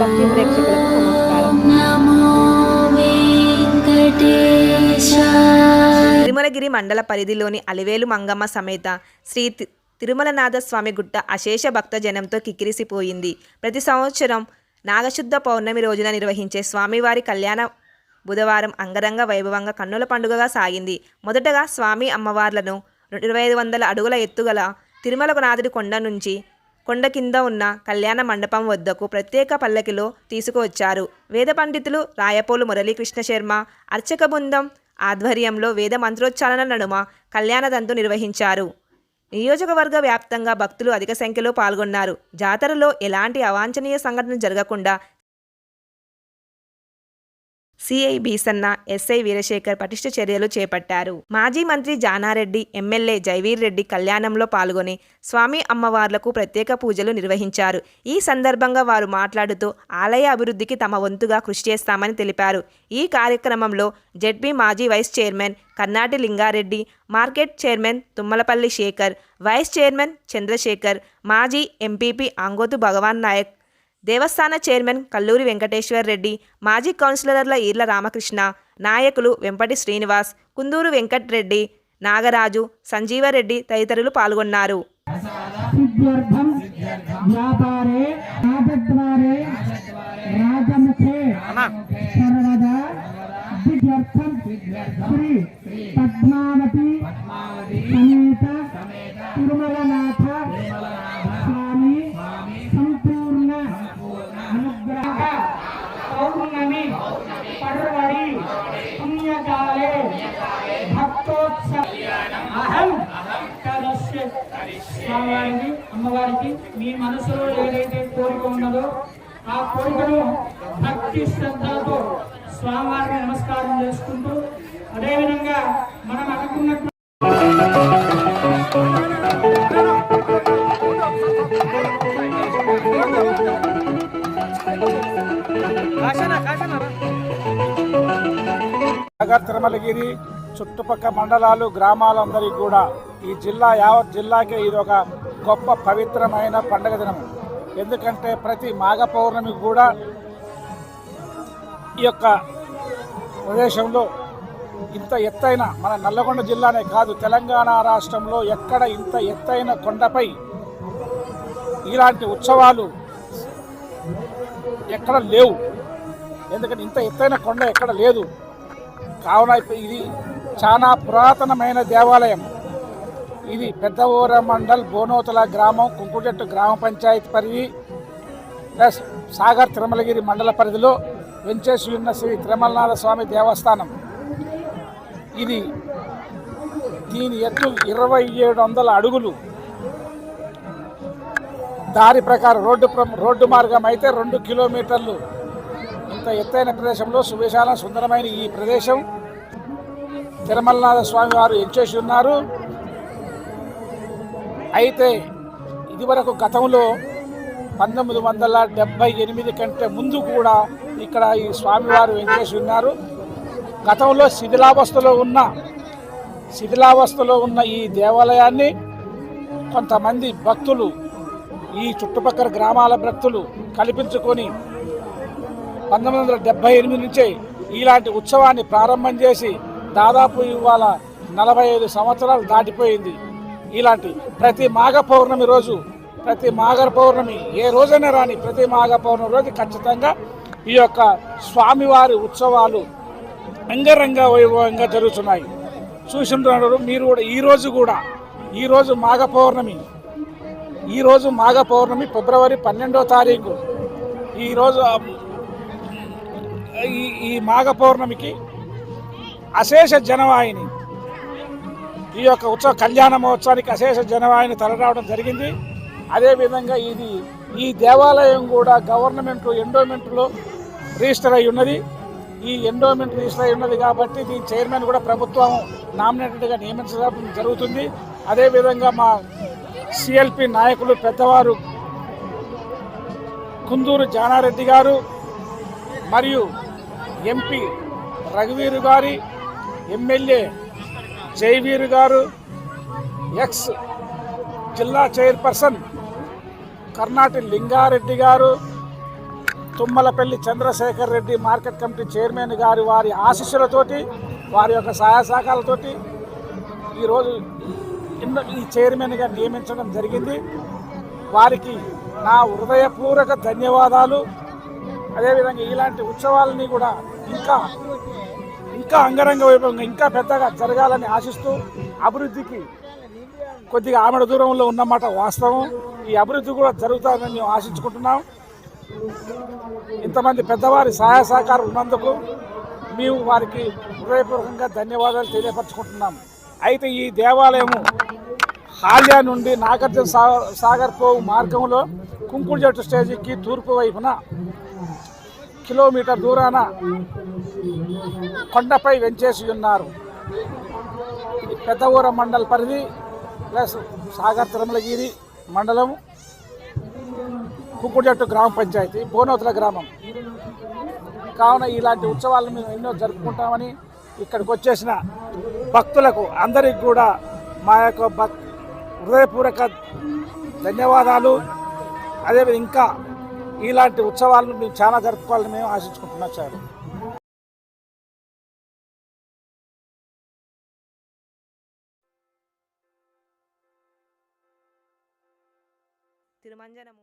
భక్తి ప్రేక్షకులకు నమస్కారం. తిరుమలగిరి మండల పరిధిలోని అలివేలు మంగమ్మ సమేత శ్రీ తి- తిరుమలనాథ స్వామి గుట్ట అశేష భక్తజనంతో కిక్కిరిసిపోయింది. ప్రతి సంవత్సరం నాగశుద్ధ పౌర్ణమి రోజున నిర్వహించే స్వామివారి కళ్యాణ బుధవారం అంగరంగ వైభవంగా కన్నుల పండుగగా సాగింది. మొదటగా స్వామి అమ్మవార్లను ఇరవై ఐదు వందల అడుగుల ఎత్తుగల తిరుమలకు నాథుడి కొండ నుంచి కొండ కింద ఉన్న కళ్యాణ మండపం వద్దకు ప్రత్యేక పల్లకిలో తీసుకువచ్చారు. వేద పండితులు రాయపోలు మురళీకృష్ణ శర్మ అర్చక బృందం ఆధ్వర్యంలో వేద మంత్రోచ్చారణ నడుమ కళ్యాణదంతు నిర్వహించారు. నియోజకవర్గ వ్యాప్తంగా భక్తులు అధిక సంఖ్యలో పాల్గొన్నారు. జాతరలో ఎలాంటి అవాంఛనీయ సంఘటన జరగకుండా సిఐ బీసన్న ఎస్ఐ వీరశేఖర్ పటిష్ట చర్యలు చేపట్టారు. మాజీ మంత్రి జానారెడ్డి ఎమ్మెల్యే జైవీర్ రెడ్డి కళ్యాణంలో పాల్గొని స్వామి అమ్మవార్లకు ప్రత్యేక పూజలు నిర్వహించారు. ఈ సందర్భంగా వారు మాట్లాడుతూ ఆలయ అభివృద్ధికి తమ వంతుగా కృషి చేస్తామని తెలిపారు. ఈ కార్యక్రమంలో జెడ్పీ మాజీ vice chairman Karnati Lingareddy market chairman Tummalapalli Shekhar vice chairman Chandrashekhar మాజీ ఎంపీపీ ఆంగోతు భగవాన్ నాయక్ దేవస్థాన చైర్మన్ కల్లూరి వెంకటేశ్వర్ రెడ్డి మాజీ కౌన్సిలర్ల ఈర్ల రామకృష్ణ నాయకులు వెంపటి శ్రీనివాస్ కుందూరు వెంకట్రెడ్డి నాగరాజు సంజీవరెడ్డి తదితరులు పాల్గొన్నారు. సిద్ధ్యర్థం స్వామివారికి అమ్మవారికి మీ మనసులో ఏదైతే కోరిక ఉన్నదో ఆ కోరికను భక్తి శ్రద్ధలతో స్వామివారికి నమస్కారం చేసుకుంటూ అదేవిధంగా మనం అనుకున్నట్టు నగర్ తిరుమలగిరి చుట్టుపక్కల మండలాలు గ్రామాలందరికీ కూడా ఈ జిల్లా యావత్ జిల్లాకే ఇది ఒక గొప్ప పవిత్రమైన పండగ దినం. ఎందుకంటే ప్రతి మాఘ పౌర్ణమి కూడా ఈ యొక్క ప్రదేశంలో ఇంత ఎత్తైన మన నల్లగొండ జిల్లానే కాదు తెలంగాణ రాష్ట్రంలో ఎక్కడ ఇంత ఎత్తైన కొండపై ఇలాంటి ఉత్సవాలు ఎక్కడ లేవు. ఎందుకంటే ఇంత ఎత్తైన కొండ ఎక్కడ లేదు. కావున ఇది చాలా పురాతనమైన దేవాలయం. ఇది పెద్దవూర మండల్ బోనోతల గ్రామం కుంకుటెట్టు గ్రామ పంచాయతీ పరిధి ప్లస్ సాగర్ తిరుమలగిరి మండల పరిధిలో వెంచేసి ఉన్న శ్రీ తిరుమలనాథ స్వామి దేవస్థానం. ఇది దీని ఎత్తు ఇరవై ఏడు వందల అడుగులు. దారి ప్రకారం రోడ్డు ప్ర- రోడ్డు మార్గం అయితే రెండు కిలోమీటర్లు. ఇంత ఎత్తైన ప్రదేశంలో సువిశాల సుందరమైన ఈ ప్రదేశం. తిరుమలనాథ స్వామి వారు ఎంచేసి ఉన్నారు? అయితే ఇదివరకు గతంలో పంతొమ్మిది వందల డెబ్బై ఎనిమిది కంటే ముందు కూడా ఇక్కడ ఈ స్వామివారు వెంకటేశ్వర ఉన్నారు? గతంలో శిథిలావస్థలో ఉన్న శిథిలావస్థలో ఉన్న ఈ దేవాలయాన్ని కొంతమంది భక్తులు ఈ చుట్టుపక్కల గ్రామాల భక్తులు కల్పించుకొని పంతొమ్మిది వందల డెబ్బై ఎనిమిది నుంచే ఇలాంటి ఉత్సవాన్ని ప్రారంభం చేసి దాదాపు ఇవాళ నలభై ఐదు సంవత్సరాలు దాటిపోయింది. ఇలాంటి ప్రతి మాఘ పౌర్ణమి రోజు ప్రతి మాఘ పౌర్ణమి ఏ రోజైనా రాని ప్రతి మాఘ పౌర్ణమి రోజు ఖచ్చితంగా ఈ యొక్క స్వామివారి ఉత్సవాలు అంగరంగ వైభవంగా జరుగుతున్నాయి. చూసింటున్నారు మీరు కూడా ఈ రోజు కూడా ఈరోజు మాఘ పౌర్ణమి ఈరోజు మాఘ పౌర్ణమి ఫిబ్రవరి పన్నెండో తారీఖు ఈరోజు ఈ ఈ మాఘ పౌర్ణమికి అశేష జనవాహిని. ఈ యొక్క ఉత్సవ కళ్యాణ మహోత్సవానికి అశేష జనవాహిని తలరావడం జరిగింది. అదేవిధంగా ఇది ఈ దేవాలయం కూడా గవర్నమెంట్ ఎండోమెంట్లో రిజిస్టర్ అయి ఉన్నది. ఈ ఎండోమెంట్ రిజిస్టర్ అయి ఉన్నది కాబట్టి దీని చైర్మన్ కూడా ప్రభుత్వం నామినేటెడ్గా నియమించడం జరుగుతుంది. అదేవిధంగా మా సిఎల్పి నాయకులు పెద్దవారు కుందూరు జానారెడ్డి గారు మరియు ఎంపీ రఘువీరు గారి ఎమ్మెల్యే జైవీరు గారు ఎక్స్ జిల్లా చైర్పర్సన్ కర్ణాటి లింగారెడ్డి గారు Tummalapalli Chandrashekhar Reddy market committee chairman గారి వారి ఆశీస్సులతోటి వారి యొక్క సహాయ సహకారాలతోటి ఈరోజు ఈ చైర్మన్గా నియమించడం జరిగింది. వారికి నా హృదయపూర్వక ధన్యవాదాలు. అదేవిధంగా ఇలాంటి ఉత్సవాలని కూడా ఇంకా ఇంకా అంగరంగ వైభవంగా ఇంకా పెద్దగా జరగాలని ఆశిస్తూ అభివృద్ధికి కొద్దిగా ఆమెడ దూరంలో ఉన్నమాట వాస్తవం. ఈ అభివృద్ధి కూడా జరుగుతుందని మేము ఆశించుకుంటున్నాం. ఇంతమంది పెద్దవారి సహాయ సహకారం ఉన్నందుకు మేము వారికి హృదయపూర్వకంగా ధన్యవాదాలు తెలియపరచుకుంటున్నాం. అయితే ఈ దేవాలయము హాల్యా నుండి నాగార్జున సాగర్ పోవు మార్గంలో కుంకుడు చెట్టు స్టేజీకి తూర్పు వైపున కిలోమీటర్ దూరాన కొండపై వెంచేసి ఉన్నారు. ఇది పెద్దవూర మండల పరిధి ప్లస్ సాగర్ తిరుమలగిరి మండలం కుక్కుడుజట్టు గ్రామ పంచాయతీ బోనోతుల గ్రామం. కావున ఇలాంటి ఉత్సవాలను మేము ఎన్నో జరుపుకుంటామని ఇక్కడికి వచ్చేసిన భక్తులకు అందరికి కూడా మా యొక్క భక్ హృదయపూర్వక ధన్యవాదాలు. అదేవిధంగా ఇంకా ఇలాంటి ఉత్సవాలను మేము చాలా జరుపుకోవాలని మేము ఆశించుకుంటున్నాం సార్. తిరుమంజనము.